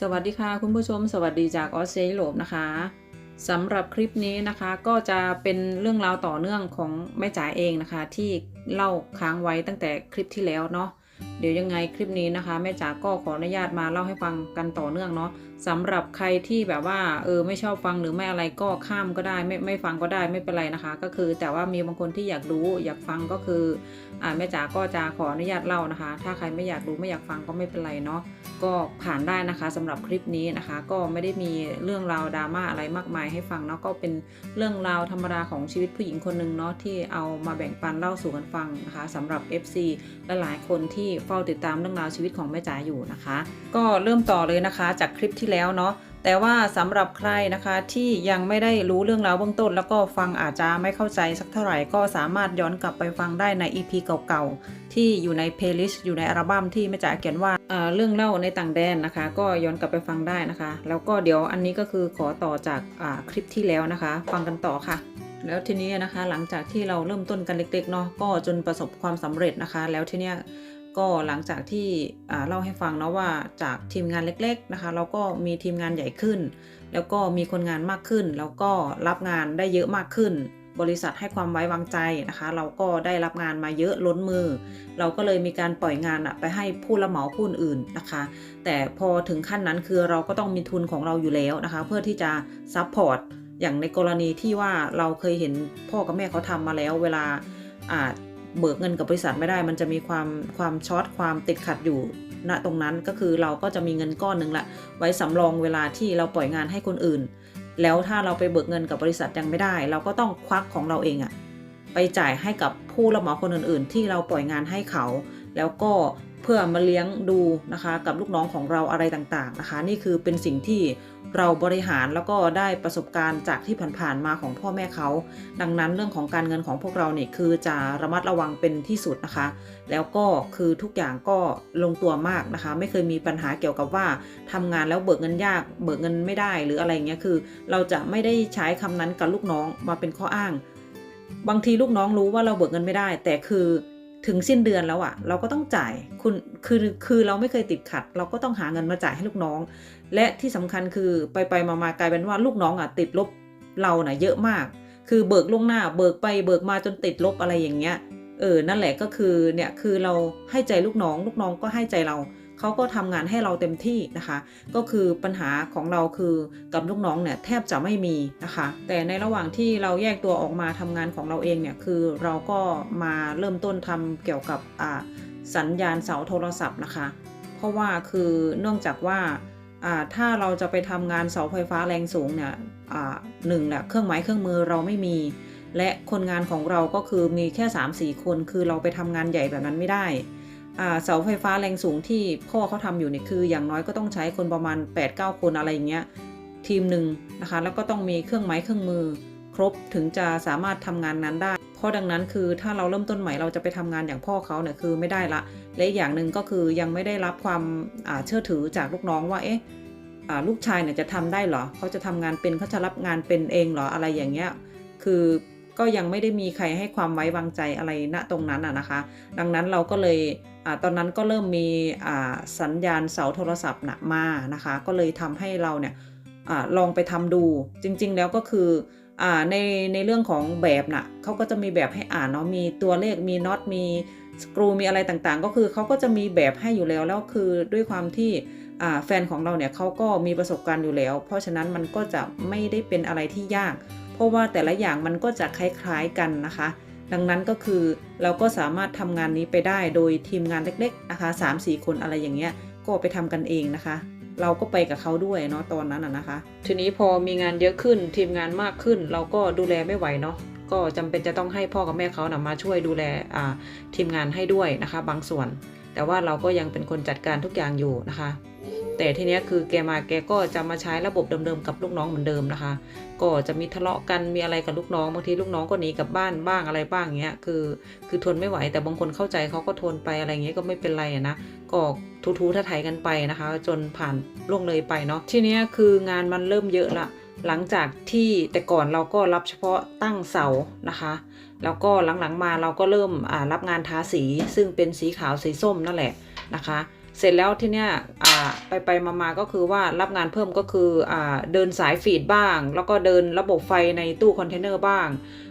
สวัสดีค่ะคุณผู้ชม สวัสดีจากออสเตรเลียโลบนะคะสำหรับคลิปนี้นะคะก็จะเป็นเรื่องราวต่อเนื่องของแม่จ๋าเองนะคะ ที่เล่าค้างไว้ตั้งแต่คลิปที่แล้วเนาะเดี๋ยวยังไงคลิปนี้นะคะแม่จ๋าก็ขออนุญาตมาเล่าให้ฟังกันต่อเนื่องเนาะสำหรับใครที่แบบว่าเออไม่ชอบฟังหรือไม่อะไรก็ข้ามก็ได้ไม่ไม่ฟังก็ได้ไม่เป็นไรนะคะ ก็คือแต่ว่ามีบางคนที่อยากรู้อยากฟังก็คืออ่าแม่จ๋าก็จะขออนุญาตเล่านะคะ ถ้าใครไม่อยากรู้ไม่อยากฟังก็ไม่เป็นไรเนาะก็ผ่านได้นะคะสำหรับคลิปนี้นะคะ ก็ไม่ได้มีเรื่องราวดราม่าอะไรมากมายให้ฟังเนาะก็เป็นเรื่องราวธรรมดาของชีวิตผู้หญิงคนหนึ่งเนาะที่เอามาแบ่งปันเล่าสู่กันฟังนะคะสำหรับ FC และหลายคนที่เฝ้าติดตามเรื่องราวชีวิตของแม่จ๋าอยู่นะคะ ก็เริ่มต่อเลยนะคะจากคลิปที่แล้วเนาะแต่ว่าสำหรับใครนะคะที่ยังไม่ได้รู้เรื่องราวเบื้องต้น แล้วก็ฟังอาจจะไม่เข้าใจสักเท่าไหร่ก็สามารถย้อนกลับไปฟังได้ใน EP เก่าๆ ที่อยู่ในเพลย์ลิสต์อยู่ในอัลบั้มที่แม่จ๋าเขียนว่าเเรื่องเล่าในต่างแดนนะคะ ก็ย้อนกลับไปฟังได้นะคะ แล้วก็เดี๋ยวอันนี้ก็คือขอต่อจากาคลิปที่แล้วนะคะ ฟังกันต่อค่ะแล้วทีนี้นะคะหลังจากที่เราเริ่มต้นกันเล็กๆเนาะก็จนประสบความสำเร็จนะคะ แล้วทีเนี้ย ก็หลังจากที่เล่าให้ฟังเนาะว่าจากทีมงานเล็กๆนะคะเราก็มีทีมงานใหญ่ขึ้น แล้วก็มีคนงานมากขึ้น แล้วก็รับงานได้เยอะมากขึ้น บริษัทให้ความไว้วางใจนะคะ เราก็ได้รับงานมาเยอะล้นมือ เราก็เลยมีการปล่อยงานไปให้ผู้รับเหมาผู้อื่นนะคะ แต่พอถึงขั้นนั้นคือเราก็ต้องมีทุนของเราอยู่แล้วนะคะ เพื่อที่จะซัพพอร์ตอย่างในกรณีที่ว่าเราเคยเห็นพ่อกับแม่เขาทำมาแล้ว เวลาอ่า เบิกเงินกับบริษัทไม่ได้ มันจะมีความความช็อตความติดขัดอยู่ณตรงนั้นก็คือเราก็จะมีเงินก้อนหนึ่งละไว้สำรองเวลาที่เราปล่อยงานให้คนอื่น แล้วถ้าเราไปเบิกเงินกับบริษัทยังไม่ได้ เราก็ต้องควักของเราเองอะไปจ่ายให้กับผู้รับเหมาคนอื่น ๆ ที่เราปล่อยงานให้เขา แล้วก็เพื่อมาเลี้ยงดูนะคะ กับลูกน้องของเราอะไรต่างๆนะคะ นี่คือเป็นสิ่งที่ เราบริหารแล้วก็ได้ประสบการณ์จากที่ผ่านๆมาของพ่อแม่เขา ดังนั้นเรื่องของการเงินของพวกเราเนี่ยคือจะระมัดระวังเป็นที่สุดนะคะ แล้วก็คือทุกอย่างก็ลงตัวมากนะคะ ไม่เคยมีปัญหาเกี่ยวกับว่าทำงานแล้วเบิกเงินยาก เบิกเงินไม่ได้หรืออะไรเงี้ยคือ เราจะไม่ได้ใช้คำนั้นกับลูกน้องมาเป็นข้ออ้าง บางทีลูกน้องรู้ว่าเราเบิกเงินไม่ได้ แต่คือ ถึงสิ้นเดือนแล้วอะเราก็ต้องจ่ายคุณคือคือเราไม่เคยติดขัด เราก็ต้องหาเงินมาจ่ายให้ลูกน้อง และที่สำคัญคือไปไปมามากลายเป็นว่าลูกน้องอะติดลบเราน่ะเยอะมาก คือเบิกล่วงหน้า เบิกไปเบิกมาจนติดลบอะไรอย่างเงี้ยเออนั่นแหละก็คือเนี่ยคือเราให้ใจลูกน้อง ลูกน้องก็ให้ใจเรา เขาก็ทำงานให้เราเต็มที่นะคะ ก็คือปัญหาของเราคือกับลูกน้องเนี่ยแทบจะไม่มีนะคะ แต่ในระหว่างที่เราแยกตัวออกมาทำงานของเราเองเนี่ยคือเราก็มาเริ่มต้นทำเกี่ยวกับสัญญาณเสาโทรศัพท์นะคะ เพราะว่าคือเนื่องจากว่าถ้าเราจะไปทำงานเสาไฟฟ้าแรงสูงเนี่ยหนึ่งแหละเครื่องไม้เครื่องมือเราไม่มีและคนงานของเราก็คือมีแค่ 3-4 คน คือเราไปทำงานใหญ่แบบนั้นไม่ได้ เสาไฟฟ้าแรงสูงที่พ่อเขาทำอยู่เนี่ยคือ อย่างน้อยก็ต้องใช้คนประมาณ 8-9 คนอะไรอย่างเงี้ยทีมหนึ่งนะคะแล้วก็ต้องมีเครื่องไม้เครื่องมือ ครบถึงจะสามารถทำงานนั้นได้ เพราะดังนั้นคือถ้าเราเริ่มต้นใหม่เราจะไปทำงานอย่างพ่อเขาเนี่ยคือไม่ได้ละ และอีกอย่างหนึ่งก็คือยังไม่ได้รับความเชื่อถือจากลูกน้องว่าเอ๊ะลูกชายเนี่ยจะทำได้เหรอเขาจะทำงานเป็นเขาจะรับงานเป็นเองเหรออะไรอย่างเงี้ยคือ ก็ยังไม่ได้มีใครให้ความไว้วางใจอะไรณตรงนั้นอะนะคะ ดังนั้นเราก็เลยอตอนนั้นก็เริ่มมีสัญญาณเสาโทรศัพท์นะมานะคะ ก็เลยทำให้เราเนี่ยอลองไปทำดูจริง ๆ แล้วก็คืออในในเรื่องของแบบน่ะเขาก็จะมีแบบให้อ่านเนาะมีตัวเลขมีน็อตมีสกรูมีอะไรต่างๆ ก็คือเขาก็จะมีแบบให้อยู่แล้วแล้วคือด้วยความที่แฟนของเราเนี่ยเขาก็มีประสบการณ์อยู่แล้ว เพราะฉะนั้นมันก็จะไม่ได้เป็นอะไรที่ยาก เพราะว่าแต่ละอย่างมันก็จะคล้ายๆกันนะคะ ดังนั้นก็คือเราก็สามารถทำงานนี้ไปได้โดยทีมงานเล็กๆนะคะ3-4 คนอะไรอย่างเงี้ยก็ไปทำกันเองนะคะ เราก็ไปกับเขาด้วยเนาะตอนนั้นนะคะ ทีนี้พอมีงานเยอะขึ้นทีมงานมากขึ้น เราก็ดูแลไม่ไหวเนาะก็จำเป็นจะต้องให้พ่อกับแม่เขานะมาช่วยดูแลทีมงานให้ด้วยนะคะ บางส่วน แต่ว่าเราก็ยังเป็นคนจัดการทุกอย่างอยู่นะคะ แต่ทีเนี้ยคือแกมาแกก็จะมาใช้ระบบเดิมๆกับลูกน้องเหมือนเดิมนะคะ ก็จะมีทะเลาะกันมีอะไรกับลูกน้องบางทีลูกน้องก็หนีกลับบ้านบ้างอะไรบ้างเงี้ยคือ คือทนไม่ไหวแต่บางคนเข้าใจเขาก็ทนไปอะไรเงี้ยก็ไม่เป็นไรนะก็ทูๆท่าไทยกันไปนะคะ จนผ่านล่วงเลยไปเนาะทีเนี้ยคืองานมันเริ่มเยอะละหลังจากที่แต่ก่อนเราก็รับเฉพาะตั้งเสานะคะ แล้วก็หลังๆมาเราก็เริ่มรับงานทาสี ซึ่งเป็นสีขาวสีส้มนั่นแหละนะคะ เสร็จแล้วที่เนี้ยอ่าไปไปมามาก็คือว่ารับงานเพิ่มก็คืออ่าเดินสายฟีดบ้าง แล้วก็เดินระบบไฟในตู้คอนเทนเนอร์บ้าง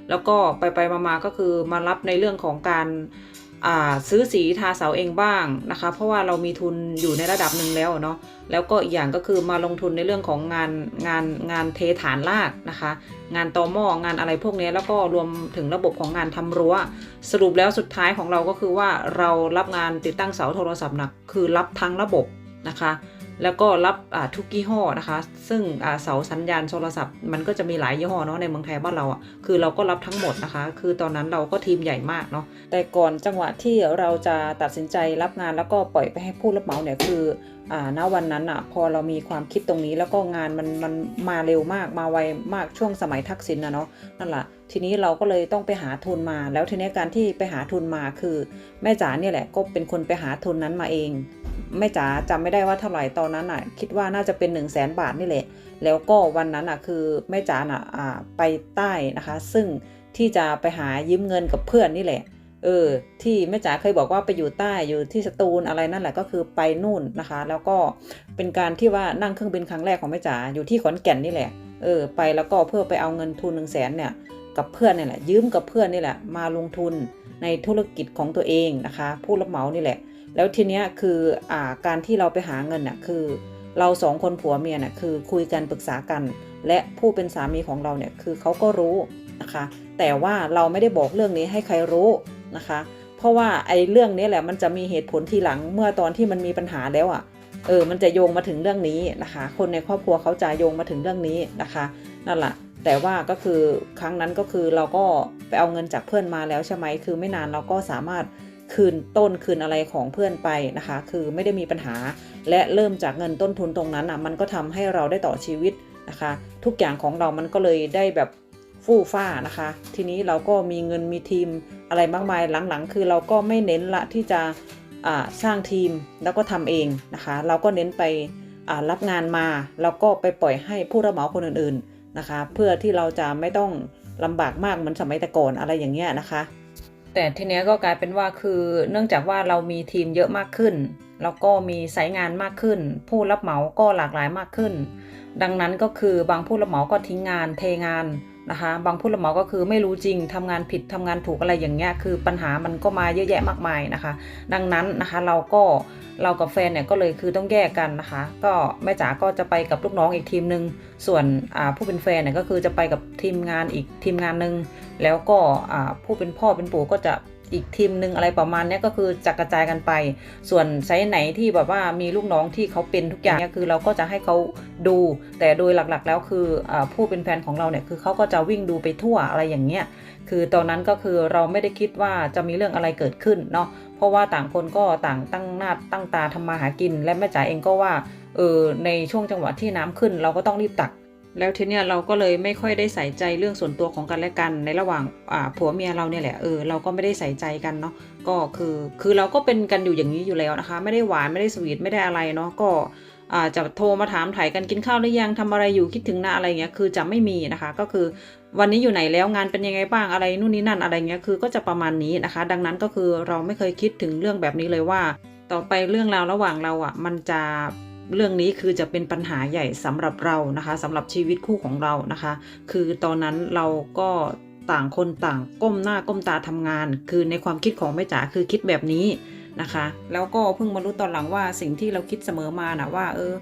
แล้วก็ไปไปมามาก็คือมารับในเรื่องของการ ซื้อสีทาเสาเองบ้างนะคะ เพราะว่าเรามีทุนอยู่ในระดับหนึ่งแล้วเนาะแล้วก็อีกอย่างก็คือมาลงทุนในเรื่องของงานงานงานเทฐานรากนะคะ งานตอหม้องานอะไรพวกนี้แล้วก็รวมถึงระบบของงานทำรั้ว สรุปแล้วสุดท้ายของเราก็คือว่าเรารับงานติดตั้งเสาโทรศัพท์หนักคือรับทั้งระบบนะคะ แล้วก็รับทุกยี่ห้อนะคะ ซึ่งเสาสัญญาณโทรศัพท์ มันก็จะมีหลายยี่ห้อเนาะในเมืองไทยบ้านเราอะคือเราก็รับทั้งหมดนะคะ คือตอนนั้นเราก็ทีมใหญ่มากเนาะแต่ก่อนจังหวะที่เราจะตัดสินใจรับงานแล้วก็ปล่อยไปให้ผู้รับเหมาเนี่ยคือณวันนั้นอะพอเรามีความคิดตรงนี้แล้วก็งานมันมันมาเร็วมากมาไวมากช่วงสมัยทักษิณนะเนาะนั่นแหละ ทีนี้เราก็เลยต้องไปหาทุนมา แล้วทีนี้การที่ไปหาทุนมาคือ แม่จ๋าเนี่ยแหละก็เป็นคนไปหาทุนนั้นมาเอง แม่จ๋าจำไม่ได้ว่าเท่าไหร่ตอนนั้นอะ คิดว่าน่าจะเป็น1นึ่งแสนบาทนี่แหละ แล้วก็วันนั้นอะคือแม่จ๋าน่ะไปใต้นะคะ ซึ่งที่จะไปหายืมเงินกับเพื่อนนี่แหละเออที่แม่จ๋าเคยบอกว่าไปอยู่ใต้อยู่ที่สตูลอะไรนั่นแหละก็คือไปนู่นนะคะ แล้วก็เป็นการที่ว่านั่งเครื่องบินครั้งแรกของแม่จ๋าอยู่ที่ขอนแก่นนี่แหละเออไปแล้วก็เพื่อไปเอาเงินทุนหนึ่งแสนเนี่ย กับเพื่อนนี่แหละ ยืมกับเพื่อนนี่แหละ มาลงทุนในธุรกิจของตัวเองนะคะ ผู้รับเหมานี่แหละ แล้วทีเนี้ยคืออ่าการที่เราไปหาเงินน่ะคือ เราสองคนผัวเมียน่ะคือคุยกันปรึกษากัน และผู้เป็นสามีของเราเนี่ยคือเขาก็รู้นะคะ แต่ว่าเราไม่ได้บอกเรื่องนี้ให้ใครรู้นะคะ เพราะว่าไอ้เรื่องนี้แหละมันจะมีเหตุผลทีหลังเมื่อตอนที่มันมีปัญหาแล้วอะ่ะเออ มันจะโยงมาถึงเรื่องนี้นะคะ คนในครอบครัวเขาจะโยงมาถึงเรื่องนี้นะคะ นั่นแหละ แต่ว่าก็คือครั้งนั้นก็คือเราก็ไปเอาเงินจากเพื่อนมาแล้วใช่ไหมคือไม่นานเราก็สามารถคืนต้นคืนอะไรของเพื่อนไปนะคะ คือไม่ได้มีปัญหา และเริ่มจากเงินต้นทุนตรงนั้นอะมันก็ทำให้เราได้ต่อชีวิตนะคะ ทุกอย่างของเรามันก็เลยได้แบบฟู่ฟ้านะคะ ทีนี้เราก็มีเงินมีทีมอะไรมากมายหลังๆ คือเราก็ไม่เน้นละที่จะสร้างทีมแล้วก็ทำเองนะคะ เราก็เน้นไปรับงานมาแล้วก็ไปปล่อยให้ผู้รับเหมาคนอื่นๆ นะคะ เพื่อที่เราจะไม่ต้องลำบากมากเหมือนสมัยแต่ก่อนอะไรอย่างเงี้ยนะคะ แต่ทีเนี้ยก็กลายเป็นว่าคือเนื่องจากว่าเรามีทีมเยอะมากขึ้น แล้วก็มีสายงานมากขึ้น ผู้รับเหมาก็หลากหลายมากขึ้น ดังนั้นก็คือบางผู้รับเหมาก็ทิ้งงานเทงาน นะคะ บางผู้รับเหมาก็คือไม่รู้จริงทำงานผิดทำงานถูกอะไรอย่างเงี้ยคือปัญหามันก็มาเยอะแยะมากมายนะคะ ดังนั้นนะคะเราก็เรากับแฟนเนี่ยก็เลยคือต้องแยกกันนะคะ ก็แม่จ๋าก็จะไปกับลูกน้องอีกทีมหนึ่งส่วนผู้เป็นแฟนเนี่ยก็คือจะไปกับทีมงานอีกทีมงานหนึ่งแล้วก็ผู้เป็นพ่อเป็นปู่ก็จะอีกทีมหนึ่งอะไรประมาณนี้ก็คือจะกระจายกันไป ส่วนไซส์ไหนที่แบบว่ามีลูกน้องที่เขาเป็นทุกอย่างเนี่ยคือเราก็จะให้เขาดู แต่โดยหลักๆ แล้วคืออผู้เป็นแฟนของเราเนี่ยคือเขาก็จะวิ่งดูไปทั่วอะไรอย่างเงี้ยคือตอนนั้นก็คือเราไม่ได้คิดว่าจะมีเรื่องอะไรเกิดขึ้นเนาะเพราะว่าต่างคนก็ต่างตั้งหน้าตั้งตาทำมาหากิน และแม่จ๋าเองก็ว่าเออในช่วงจังหวะที่น้ำขึ้น เราก็ต้องรีบตัก แล้วทีเนี้ยเราก็เลยไม่ค่อยได้ใส่ใจเรื่องส่วนตัวของกันและกัน ในระหว่างอ่าผัวเมียเราเนี่ยแหละเออเราก็ไม่ได้ใส่ใจกันเนาะก็คือคือเราก็เป็นกันอยู่อย่างนี้อยู่แล้วนะคะ ไม่ได้หวานไม่ได้สวีทไม่ได้อะไรเนาะก็อ่าจะโทรมาถามถ่ายกันกินข้าวหรือยังทำอะไรอยู่คิดถึงหน้าอะไรเงี้ยคือจะไม่มีนะคะ ก็คือวันนี้อยู่ไหนแล้วงานเป็นยังไงบ้างอะไรนู่นนี่นั่นอะไรเงี้ยคือก็จะประมาณนี้นะคะ ดังนั้นก็คือเราไม่เคยคิดถึงเรื่องแบบนี้เลยว่า ต่อไปเรื่องราวระหว่างเราอะมันจะ เรื่องนี้คือจะเป็นปัญหาใหญ่สำหรับเรานะคะสำหรับชีวิตคู่ของเรานะคะ คือตอนนั้นเราก็ต่างคนต่างก้มหน้าก้มตาทำงาน คือในความคิดของแม่จ๋าคือคิดแบบนี้นะคะ แล้วก็เพิ่งมารู้ตอนหลังว่าสิ่งที่เราคิดเสมอมานะว่าเออ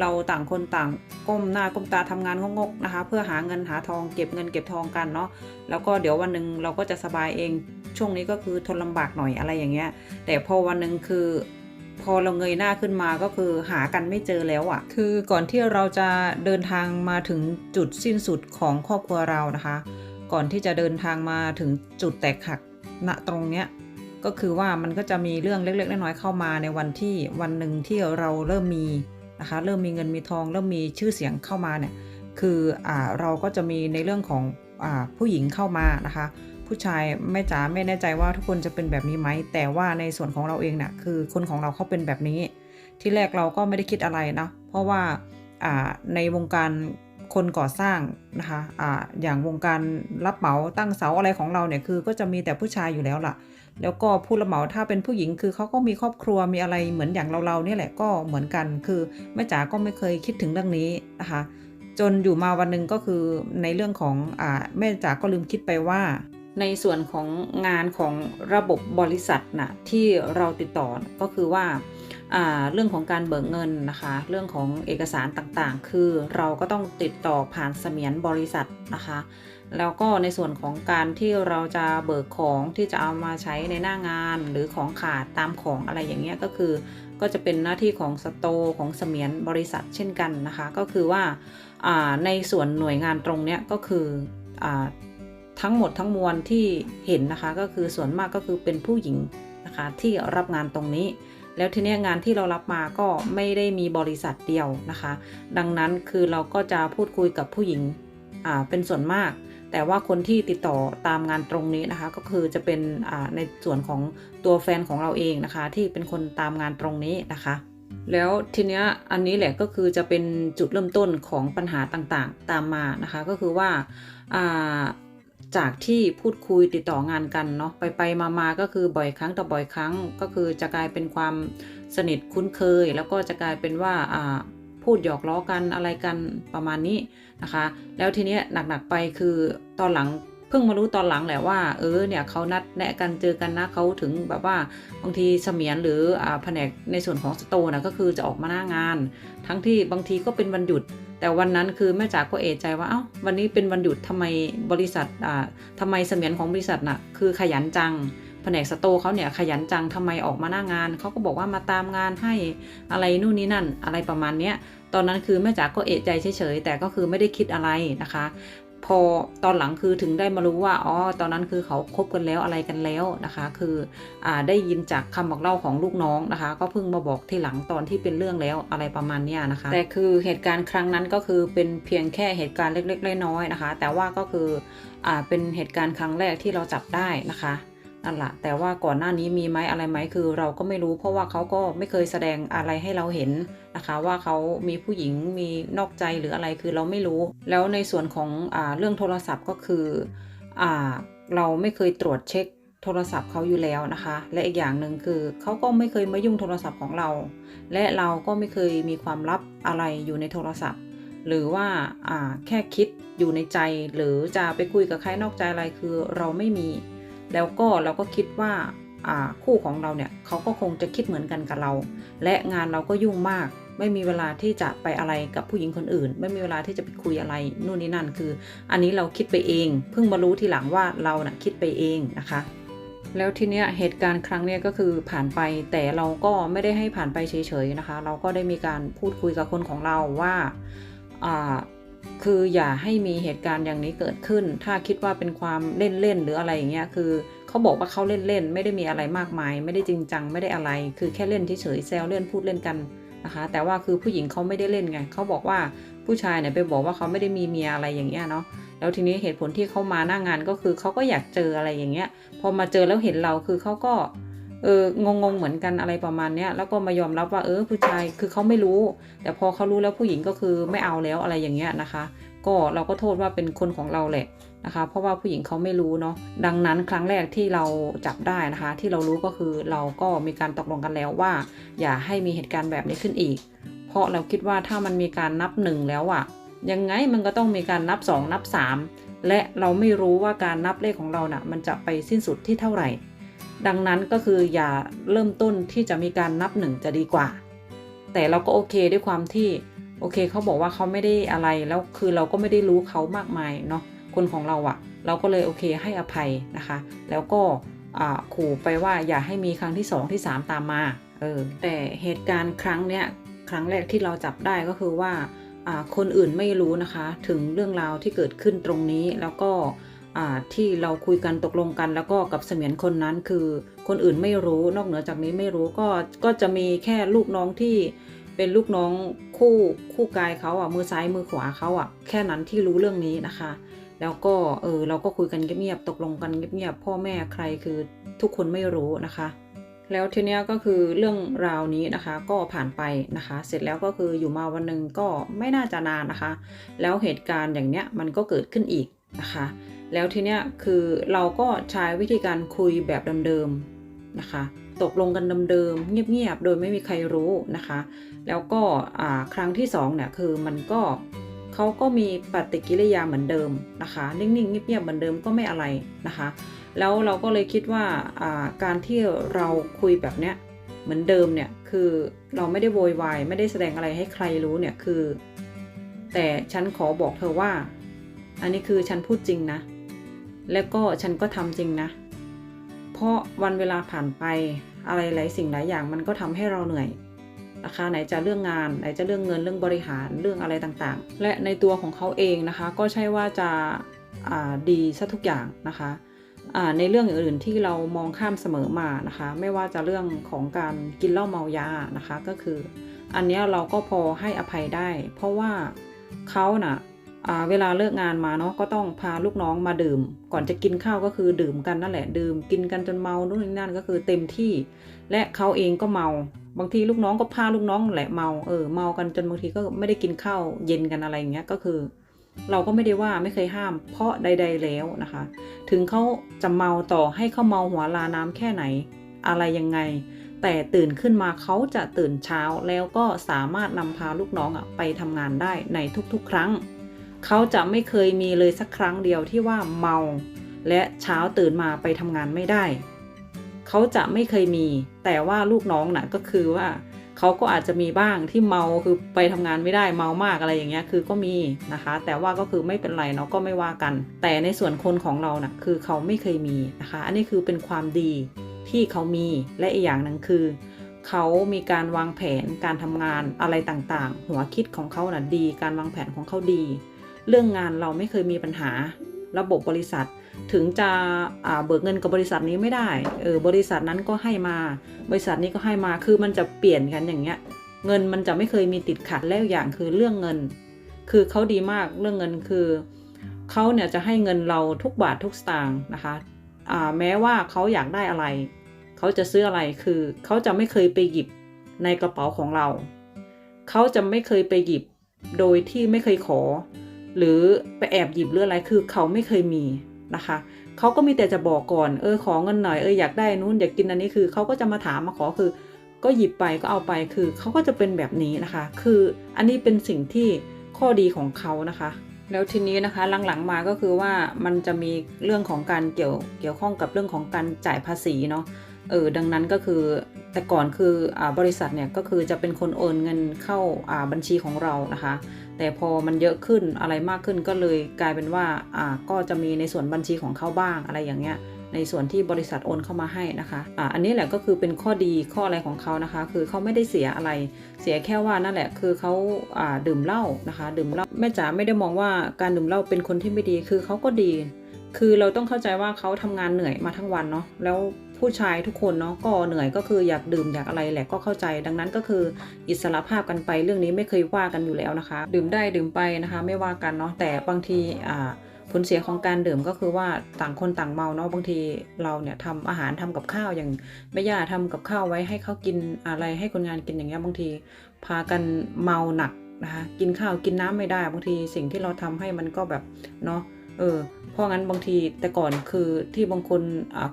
เราต่างคนต่างก้มหน้าก้มตาทำงานงกๆนะคะ เพื่อหาเงินหาทองเก็บเงินเก็บทองกันเนาะแล้วก็เดี๋ยววันหนึ่งเราก็จะสบายเองช่วงนี้ก็คือทนลำบากหน่อยอะไรอย่างเงี้ยแต่พอวันหนึ่งคือ พอเราเงยหน้าขึ้นมาก็คือหากันไม่เจอแล้วอะ่ะ คือก่อนที่เราจะเดินทางมาถึงจุดสิ้นสุดของครอบครัวเรานะคะ ก่อนที่จะเดินทางมาถึงจุดแตกหักณตรงเนี้ยก็คือว่ามันก็จะมีเรื่องเล็กๆน้อยๆเข้ามาในวันที่วันหนึ่งที่เราเริ่มมีนะคะเริ่มมีเงินมีทอง เริ่มมีชื่อเสียงเข้ามาเนี่ยคืออ่าเราก็จะมีในเรื่องของอ่าผู้หญิงเข้ามานะคะ ผู้ชายแม่จ๋าไม่แน่ใจว่าทุกคนจะเป็นแบบนี้ไหม แต่ว่าในส่วนของเราเองเนะ่ะคือคนของเราเขาเป็นแบบนี้ ที่แรกเราก็ไม่ได้คิดอะไรนะ เพราะว่าในวงการคนก่อสร้างนะคะอ่าอย่างวงการรับเหมาตั้งเสาอะไรของเราเนี่ยคือก็จะมีแต่ผู้ชายอยู่แล้วล่ะ แล้วก็ผู้รับเหมาถ้าเป็นผู้หญิงคือเขาก็มีครอบครัวมีอะไรเหมือนอย่างเราๆเนี่ยแหละก็เหมือนกัน คือแม่จ๋าก็ไม่เคยคิดถึงเรื่องนี้นะคะจนอยู่มาวันหนึ่งก็คือในเรื่องของอแม่จ๋าก็ลืมคิดไปว่า ในส่วนของงานของระบบบริษัทนะที่เราติดต่อก็คือว่าเรื่องของการเบิกเงินนะคะ เรื่องของเอกสารต่างๆ คือเราก็ต้องติดต่อผ่านเสมียนบริษัทนะคะ แล้วก็ในส่วนของการที่เราจะเบิกของที่จะเอามาใช้ในหน้างานหรือของขาดตามของอะไรอย่างเงี้ยก็คือ ก็จะเป็นหน้าที่ของสโตของเสมียนบริษัทเช่นกันนะคะ ก็คือว่าในส่วนหน่วยงานตรงเนี้ยก็คืออ ทั้งหมดทั้งมวลที่เห็นนะคะก็คือส่วนมากก็คือเป็นผู้หญิงนะคะที่รับงานตรงนี้ แล้วทีนี้งานที่เรารับมาก็ไม่ได้มีบริษัทเดียวนะคะ ดังนั้นคือเราก็จะพูดคุยกับผู้หญิงอ่าเป็นส่วนมาก แต่ว่าคนที่ติดต่อตามงานตรงนี้นะคะ ก็คือจะเป็นอ่าในส่วนของตัวแฟนของเราเองนะคะ ที่เป็นคนตามงานตรงนี้นะคะแล้วทีเนี้ยอันนี้แหละก็คือจะเป็นจุดเริ่มต้นของปัญหาต่างๆ ตามมานะคะ ก็คือว่าอ่า จากที่พูดคุยติดต่องานกันเนาะไปไปมามาก็คือบ่อยครั้งต่อบ่อยครั้ง ก็คือจะกลายเป็นความสนิทคุ้นเคย แล้วก็จะกลายเป็นว่าอ่าพูดหยอกล้อกันอะไรกันประมาณนี้นะคะ แล้วทีเนี้ยหนักๆไปคือตอนหลังเพิ่งมารู้ตอนหลังแหละว่า เออเนี่ยเขานัดแนะกันเจอกันนะเขาถึงแบบว่าบางทีเสมียนหรืออ่าแผนกในส่วนของสโตนะก็คือจะออกมาหน้างาน ทั้งที่บางทีก็เป็นวันหยุด แต่วันนั้นคือแม่จ๋าก็เอะใจว่าเอ้าวันนี้เป็นวันหยุดทำไมบริษัทอ่าทำไมเสมียนของบริษัทน่ะคือขยันจังแผนกสโตเขาเนี่ยขยันจังทำไมออกมาหน้างานเขาก็บอกว่ามาตามงานให้อะไรนู่นนี่นั่นอะไรประมาณเนี้ยตอนนั้นคือแม่จ๋าก็เอะใจเฉยๆแต่ก็คือไม่ได้คิดอะไรนะคะ พอตอนหลังคือถึงได้มารู้ว่าอ๋อตอนนั้นคือเขาคบกันแล้วอะไรกันแล้วนะคะ คืออได้ยินจากคำบอกเล่าของลูกน้องนะคะ ก็เพิ่งมาบอกที่หลังตอนที่เป็นเรื่องแล้วอะไรประมาณนี้นะคะ แต่คือเหตุการณ์ครั้งนั้นก็คือเป็นเพียงแค่เหตุการณ์เล็กๆน้อยๆนะคะ แต่ว่าก็คืออเป็นเหตุการณ์ครั้งแรกที่เราจับได้นะคะ นั่นแหละแต่ว่าก่อนหน้านี้มีไหมอะไรไหมคือ เราก็ไม่รู้เพราะว่าเขาก็ไม่เคยแสดงอะไรให้เราเห็นนะคะ ว่าเขามีผู้หญิงมีนอกใจหรืออะไรคือเราไม่รู้ แล้วในส่วนของอเรื่องโทรศัพท์ก็คืออเราไม่เคยตรวจเช็คโทรศัพท์เขาอยู่แล้วนะคะ และอีกอย่างหนึ่งคือเขาก็ไม่เคยมายุ่งโทรศัพท์ของเรา และเราก็ไม่เคยมีความลับอะไรอยู่ในโทรศัพท์ หรือว่าแค่คิดอยู่ในใจ หรือจะไปคุยกับใครนอกใจอะไรคือเราไม่มี แล้วก็เราก็คิดว่าคู่ของเราเนี่ยเขาก็คงจะคิดเหมือนกันกับเรา และงานเราก็ยุ่งมาก ไม่มีเวลาที่จะไปอะไรกับผู้หญิงคนอื่น ไม่มีเวลาที่จะไปคุยอะไรนู่นนี่นั่นคือ อันนี้เราคิดไปเอง เพิ่งมารู้ทีหลังว่าเราน่ะคิดไปเองนะคะ แล้วทีเนี้ยเหตุการณ์ครั้งเนี้ยก็คือผ่านไปแต่เราก็ไม่ได้ให้ผ่านไปเฉยๆนะคะ เราก็ได้มีการพูดคุยกับคนของเราว่า คืออย่าให้มีเหตุการณ์อย่างนี้เกิดขึ้น ถ้าคิดว่าเป็นความเล่นๆหรืออะไรอย่างเงี้ยคือเขาบอกว่าเขาเล่นๆไม่ได้มีอะไรมากมาย ไม่ได้จริงจังไม่ได้อะไร คือแค่เล่นเฉยๆแซวเล่นพูดเล่นกันนะคะแต่ว่าคือผู้หญิงเขาไม่ได้เล่นไงเขาบอกว่าผู้ชายเนี่ยไปบอกว่าเขาไม่ได้มีเมียอะไรอย่างเงี้ยเนาะแล้วทีนี้เหตุผลที่เขามาหน้างานก็คือเขาก็อยากเจออะไรอย่างเงี้ย พอมาเจอแล้วเห็นเราคือเขาก็ เอองงงๆเหมือนกันอะไรประมาณเนี้ยแล้วก็มายอมรับว่าเออผู้ชายคือเขาไม่รู้ แต่พอเขารู้แล้วผู้หญิงก็คือไม่เอาแล้วอะไรอย่างเงี้ยนะคะ ก็เราก็โทษว่าเป็นคนของเราแหละนะคะ เพราะว่าผู้หญิงเขาไม่รู้เนาะดังนั้นครั้งแรกที่เราจับได้นะคะ ที่เรารู้ก็คือเราก็มีการตกลงกันแล้วว่า อย่าให้มีเหตุการณ์แบบนี้ขึ้นอีก เพราะเราคิดว่าถ้ามันมีการนับหนึ่งแล้วอะยังไงมันก็ต้องมีการนับสองนับสามและเราไม่รู้ว่าการนับเลขของเราน่ะ มันจะไปสิ้นสุดที่เท่าไหร่ ดังนั้นก็คืออย่าเริ่มต้นที่จะมีการนับหนึ่งจะดีกว่า แต่เราก็โอเคด้วยความที่โอเคเขาบอกว่าเขาไม่ได้อะไรแล้วคือเราก็ไม่ได้รู้เขามากมายเนาะคนของเราอะเราก็เลยโอเคให้อภัยนะคะ แล้วก็ขู่ไปว่าอย่าให้มีครั้งที่สองที่สามตามมาเออแต่เหตุการณ์ครั้งเนี้ยครั้งแรกที่เราจับได้ก็คือว่าคนอื่นไม่รู้นะคะ ถึงเรื่องราวที่เกิดขึ้นตรงนี้แล้วก็ ที่เราคุยกันตกลงกัน แล้วก็กับเสมียนคนนั้นคือคนอื่นไม่รู้นอกเหนือจากนี้ไม่รู้ก็ก็จะมีแค่ลูกน้องที่เป็นลูกน้องคู่คู่กายเขาอะมือซ้ายมือขวาเขาอะแค่นั้นที่รู้เรื่องนี้นะคะ แล้วก็เออเราก็คุยกันเงียบๆตกลงกันเงียบๆพ่อแม่ใครคือทุกคนไม่รู้นะคะ แล้วทีเนี้ยก็คือเรื่องราวนี้นะคะก็ผ่านไปนะคะ เสร็จแล้วก็คืออยู่มาวันหนึ่งก็ไม่น่าจะนานนะคะ แล้วเหตุการณ์อย่างเนี้ยมันก็เกิดขึ้นอีกนะคะ แล้วทีเนี้ยคือเราก็ใช้วิธีการคุยแบบเดิมๆนะคะ ตกลงกันเดิมๆเงียบๆ โดยไม่มีใครรู้นะคะ แล้วก็ครั้งที่สองเนี่ยคือมันก็เขาก็มีปฏิกิริยาเหมือนเดิมนะคะ นิ่งๆเงียบๆเหมือนเดิมก็ไม่อะไรนะคะ แล้วเราก็เลยคิดว่าการที่เราคุยแบบเนี้ยเหมือนเดิมเนี่ยคือเราไม่ได้โวยวายไม่ได้แสดงอะไรให้ใครรู้เนี่ยคือ แต่ฉันขอบอกเธอว่า อันนี้คือฉันพูดจริงนะ แล้วก็ฉันก็ทำจริงนะ เพราะวันเวลาผ่านไปอะไรหลายสิ่งหลายอย่างมันก็ทำให้เราเหนื่อยนะคะไหนจะเรื่องงาน ไหนจะเรื่องเงินเรื่องบริหารเรื่องอะไรต่างๆ และในตัวของเขาเองนะคะ ก็ใช่ว่าจะาดีซะทุกอย่างนะคะในเรื่องอื่นๆที่เรามองข้ามเสมอมานะคะ ไม่ว่าจะเรื่องของการกินเหล้าเมายานะคะ ก็คือ อันนี้เราก็พอให้อภัยได้ เพราะว่าเขาน่ะอ่า เวลาเลิกงานมาเนาะก็ต้องพาลูกน้องมาดื่ม ก่อนจะกินข้าวก็คือดื่มกันนั่นแหละดื่มกินกันจนเมานู่นนี่นั่นก็คือเต็มที่ และเขาเองก็เมา บางทีลูกน้องก็พาลูกน้องแหละเมาเออเมากันจนบางทีก็ไม่ได้กินข้าวเย็นกันอะไรอย่างเงี้ยก็คือ เราก็ไม่ได้ว่าไม่เคยห้าม เพราะใด ๆแล้วนะคะ ถึงเขาจะเมาต่อให้เขาเมาหัวลาน้ำแค่ไหน อะไรยังไง แต่ตื่นขึ้นมาเขาจะตื่นเช้าแล้วก็สามารถนำพาลูกน้องอะไปทำงานได้ในทุกๆ ครั้ง เขาจะไม่เคยมีเลยสักครั้งเดียวที่ว่าเมา และเช้าตื่นมาไปทำงานไม่ได้ เขาจะไม่เคยมี แต่ว่าลูกน้องน่ะก็คือว่าเขาก็อาจจะมีบ้างที่เมาคือไปทำงานไม่ได้เมามากอะไรอย่างเงี้ยคือก็มีนะคะ แต่ว่าก็คือไม่เป็นไรเนาะก็ไม่ว่ากัน แต่ในส่วนคนของเราน่ะคือเขาไม่เคยมีนะคะ อันนี้คือเป็นความดีที่เขามีและอีกอย่างหนึ่งคือ เขามีการวางแผนการทำงานอะไรต่างๆ หัวคิดของเขาน่ะดี การวางแผนของเขาดี เรื่องงานเราไม่เคยมีปัญหาระบบบริษัท ถึงจะเบิกเงินกับบริษัทนี้ไม่ได้เออบริษัทนั้นก็ให้มา บริษัทนี้ก็ให้มาคือมันจะเปลี่ยนกันอย่างเงี้ย เงินมันจะไม่เคยมีติดขัดแล้วอย่างคือเรื่องเงิน คือเขาดีมากเรื่องเงินคือเขาเนี่ยจะให้เงินเราทุกบาททุกสตางค์นะคะแม้ว่าเขาอยากได้อะไร เขาจะซื้ออะไรคือเขาจะไม่เคยไปหยิบในกระเป๋าของเรา เขาจะไม่เคยไปหยิบโดยที่ไม่เคยขอ หรือไปแอบหยิบหรืออะไรคือเขาไม่เคยมีนะคะเขาก็มีแต่จะบอกก่อนเออขอเงินหน่อยเอออยากได้นู้นอยากกินอันนี้คือเขาก็จะมาถามมาขอคือ ก็หยิบไปก็เอาไปคือเขาก็จะเป็นแบบนี้นะคะ คืออันนี้เป็นสิ่งที่ข้อดีของเขานะคะ แล้วทีนี้นะคะหลังๆมาก็คือว่ามันจะมีเรื่องของการเกี่ยวเกี่ยวข้องกับเรื่องของการจ่ายภาษีเนาะเออดังนั้นก็คือแต่ก่อนคืออบริษัทเนี่ยก็คือจะเป็นคนโอนเงินเข้าบัญชีของเรานะคะ แต่พอมันเยอะขึ้นอะไรมากขึ้นก็เลยกลายเป็นว่าอ่าก็จะมีในส่วนบัญชีของเขาบ้างอะไรอย่างเงี้ยในส่วนที่บริษัทโอนเข้ามาให้นะคะอ่าอันนี้แหละก็คือเป็นข้อดีข้ออะไรของเขานะคะ คือเขาไม่ได้เสียอะไร เสียแค่ว่านั่นแหละคือเขาอ่าดื่มเหล้านะคะ ดื่มเหล้าแม่จ๋าไม่ได้มองว่าการดื่มเหล้าเป็นคนที่ไม่ดีคือเขาก็ดี คือเราต้องเข้าใจว่าเขาทำงานเหนื่อยมาทั้งวันเนาะแล้ว ผู้ชายทุกคนเนาะก็เหนื่อยก็คืออยากดื่มอยากอะไรแหละก็เข้าใจ ดังนั้นก็คืออิสระภาพกันไปเรื่องนี้ไม่เคยว่ากันอยู่แล้วนะคะ ดื่มได้ดื่มไปนะคะ ไม่ว่ากันเนาะแต่บางทีอ่าผลเสียของการดื่มก็คือว่าต่างคนต่างเมาเนาะบางทีเราเนี่ยทำอาหารทำกับข้าวอย่างแม่ย่าทำกับข้าวไว้ให้เขากินอะไรให้คนงานกินอย่างเงี้ยบางทีพากันเมาหนักนะคะกินข้าวกินน้ำไม่ได้บางทีสิ่งที่เราทำให้มันก็แบบเนาะเออเพราะงั้นบางทีแต่ก่อนคือที่บางคน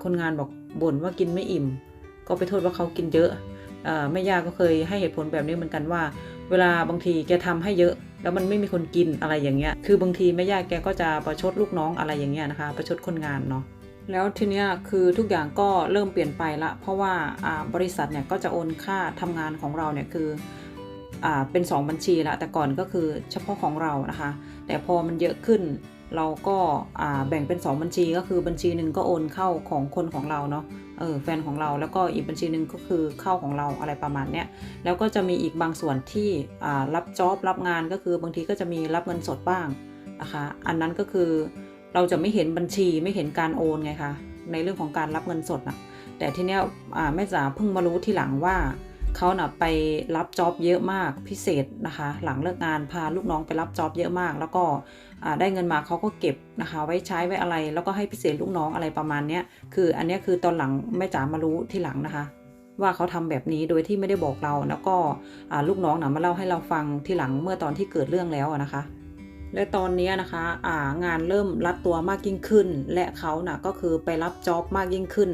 คนงานบอก บ่นว่ากินไม่อิ่ม ก็ไปโทษว่าเขากินเยอะอแม่ย่าก็เคยให้เหตุผลแบบนี้เหมือนกันว่า เวลาบางทีแกทำให้เยอะ แล้วมันไม่มีคนกินอะไรอย่างเงี้ย คือบางทีแม่ย่าแกก็จะประชดลูกน้องอะไรอย่างเงี้ยนะคะ ประชดคนงานเนาะแล้วทีเนี้ยคือทุกอย่างก็เริ่มเปลี่ยนไปละ เพราะว่าบริษัทเนี่ยก็จะโอนค่าทำงานของเราเนี่ยคือเป็น 2 บัญชีละแต่ก่อนก็คือเฉพาะของเรานะคะ แต่พอมันเยอะขึ้น เราก็าแบ่งเป็น 2 บัญชีก็คือบัญชีหนึ่งก็โอนเข้าของคนของเราเนาะเออแฟนของเราแล้วก็อีกบัญชีหนึ่งก็คือเข้าของเราอะไรประมาณเนี้ยแล้วก็จะมีอีกบางส่วนที่รับจ็อบรับงานก็คือบางทีก็จะมีรับเงินสดบ้างนะคะอันนั้นก็คือเราจะไม่เห็นบัญชีไม่เห็นการโอนไงคะในเรื่องของการรับเงินสดนะแต่ทีเนี้ยแม่จ๋าเพิ่งมารู้ทีหลังว่าเขาน่ะไปรับจ็อบเยอะมากพิเศษนะคะ หลังเลิกงานพาลูกน้องไปรับจ็อบเยอะมาก แล้วก็ ได้เงินมาเขาก็เก็บนะคะ ไว้ใช้ไว้อะไร แล้วก็ให้พิเศษลูกน้องอะไรประมาณเนี้ยคืออันนี้คือตอนหลังแม่จ๋ามารู้ที่หลังนะคะ ว่าเขาทำแบบนี้โดยที่ไม่ได้บอกเรา แล้วก็ลูกน้องนะมาเล่าให้เราฟังที่หลังเมื่อตอนที่เกิดเรื่องแล้วนะคะและตอนนี้นะคะางานเริ่มรัดตัวมากยิ่งขึ้น และเขาน่ะก็คือไปรับจ็อบมากยิ่งขึ้น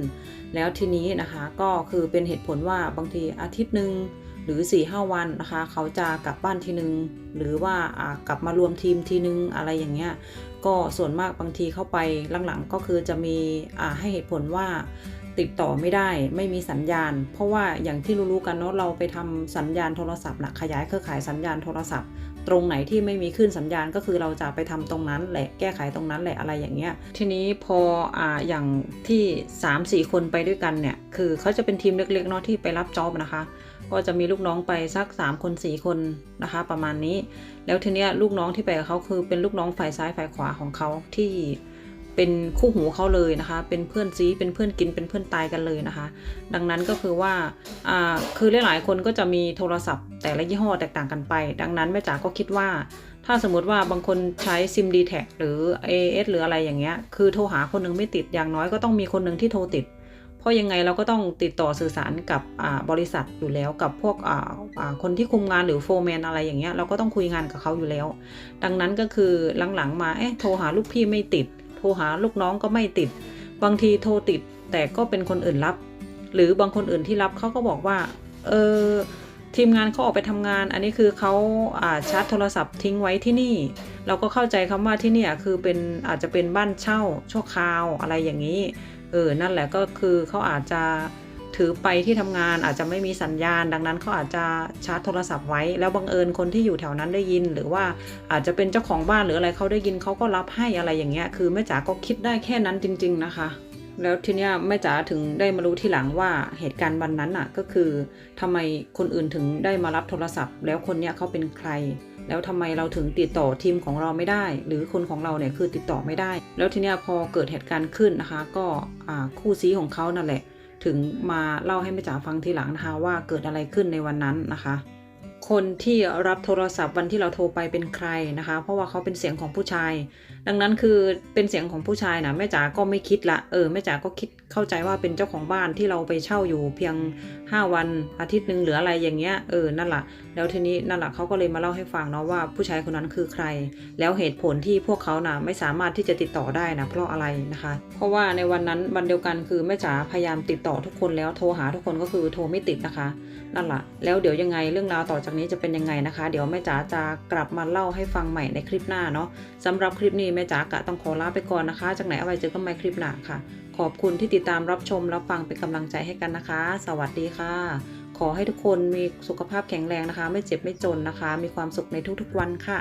แล้วทีนี้นะคะก็คือเป็นเหตุผลว่าบางทีอาทิตย์หนึ่ง หรือ4ี่ห้าวันนะคะ เขาจะกลับบ้านทีนึง หรือว่ากลับมารวมทีมทีนึงอะไรอย่างเงี้ยก็ส่วนมากบางทีเข้าไปหลังๆก็คือจะมีให้เหตุผลว่าติดต่อไม่ได้ไม่มีสัญญาณ เพราะว่าอย่างที่รู้ๆกันเนาะเราไปทำสัญญาณโทรศัพท์นะขยายเครือข่ายสัญญาณโทรศัพท์ ตรงไหนที่ไม่มีขึ้นสัญญาณก็คือเราจะไปทำตรงนั้นแหละแก้ไขตรงนั้นแหละอะไรอย่างเงี้ยทีนี้พออ่าอย่างที่ 3 4 คนไปด้วยกันเนี่ยคือเขาจะเป็นทีมเล็กๆเนาะที่ไปรับจ็อบนะคะ ก็จะมีลูกน้องไปสัก 3 คน 4 คนนะคะ ประมาณนี้ แล้วทีเนี้ยลูกน้องที่ไปกับเขาคือเป็นลูกน้องฝ่ายซ้ายฝ่ายขวาของเขาที่เป็นคู่หูเขาเลยนะคะ เป็นเพื่อนซี เป็นเพื่อนกิน เป็นเพื่อนตายกันเลยนะคะ ดังนั้นก็คือว่าอ่าคือหลายๆคนก็จะมีโทรศัพท์ แต่ละยี่ห้อแตกต่างกันไป ดังนั้นแม่จ๋าก็คิดว่า ถ้าสมมติว่าบางคนใช้ซิม d t แทหรือ AS หรืออะไรอย่างเงี้ย คือโทรหาคนหนึงไม่ติด อย่างน้อยก็ต้องมีคนหนึ่งที่โทรติด เพราะยังไงเราก็ต้องติดต่อสื่อสารกับบริษัทอยู่แล้วกับพวกคนที่คุมงานหรือโฟร์แมนอะไรอย่างเงี้ยเราก็ต้องคุยงานกับเขาอยู่แล้ว ดังนั้นก็คือหลังๆมาเอ๊ะโทรหาลูกพี่ไม่ติด โทรหาลูกน้องก็ไม่ติด บางทีโทรติดแต่ก็เป็นคนอื่นรับ หรือบางคนอื่นที่รับเขาก็บอกว่าเออทีมงานเขาออกไปทำงาน อันนี้คือเขาอาชาร์จโทรศัพท์ทิ้งไว้ที่นี่ เราก็เข้าใจคำว่าที่นี่คือเป็นอาจจะเป็นบ้านเช่าชั่วคราวอะไรอย่างนี้ ออนั่นแหละก็คือเขาอาจจะถือไปที่ทำงานอาจจะไม่มีสัญญาณ ดังนั้นเขาอาจจะชาร์จโทรศัพท์ไว้ แล้วบังเอิญคนที่อยู่แถวนั้นได้ยิน หรือว่าอาจจะเป็นเจ้าของบ้านหรืออะไรเขาได้ยินเขาก็รับให้อะไรอย่างเงี้ยคือแม่จ๋าก็คิดได้แค่นั้นจริง ๆนะคะ แล้วทีเนี้ยแม่จ๋าถึงได้มารู้ทีหลังว่าเหตุการณ์วันนั้นอะก็คือทำไมคนอื่นถึงได้มารับโทรศัพท์ แล้วคนเนี้ยเขาเป็นใคร แล้วทำไมเราถึงติดต่อทีมของเราไม่ได้ หรือคนของเราเนี่ยคือติดต่อไม่ได้ แล้วทีเนี้ยพอเกิดเหตุการณ์ขึ้นนะคะ ก็คู่ซีของเขานั่นแหละ ถึงมาเล่าให้แม่จ๋าฟังทีหลังนะคะ ว่าเกิดอะไรขึ้นในวันนั้นนะคะ คนที่รับโทรศัพท์วันที่เราโทรไปเป็นใครนะคะ เพราะว่าเขาเป็นเสียงของผู้ชาย ดังนั้นคือเป็นเสียงของผู้ชายนะแม่จ๋าก็ไม่คิดละเออแม่จ๋าก็คิดเข้าใจว่าเป็นเจ้าของบ้านที่เราไปเช่าอยู่เพียง 5 วันอาทิตย์หนึ่งหรืออะไรอย่างเงี้ยเออนั่นแหละแล้วทีนี้นั่นแหละเขาก็เลยมาเล่าให้ฟังเนาะว่าผู้ชายคนนั้นคือใคร แล้วเหตุผลที่พวกเขานะไม่สามารถที่จะติดต่อได้นะเพราะอะไรนะคะ เพราะว่าในวันนั้นวันเดียวกันคือแม่จ๋าพยายามติดต่อทุกคนแล้วโทรหาทุกคนก็คือโทรไม่ติดนะคะนั่นแหละแล้วเดี๋ยวยังไงเรื่องราวต่อจากนี้จะเป็นยังไงนะคะ เดี๋ยวแม่จ๋าจะกลับมาเล่าให้ฟังใหม่ในคลิปหน้าเนาะสำหรับคลิปนี้แม่จ๋ากะต้องขอลาไปก่อนนะคะ จากไหนเอาไว้เจอกันใหม่คลิปหน้าค่ะ ขอบคุณที่ติดตามรับชมรับฟังเป็นกำลังใจให้กันนะคะ สวัสดีค่ะ ขอให้ทุกคนมีสุขภาพแข็งแรงนะคะ ไม่เจ็บไม่จนนะคะ มีความสุขในทุกๆวันค่ะ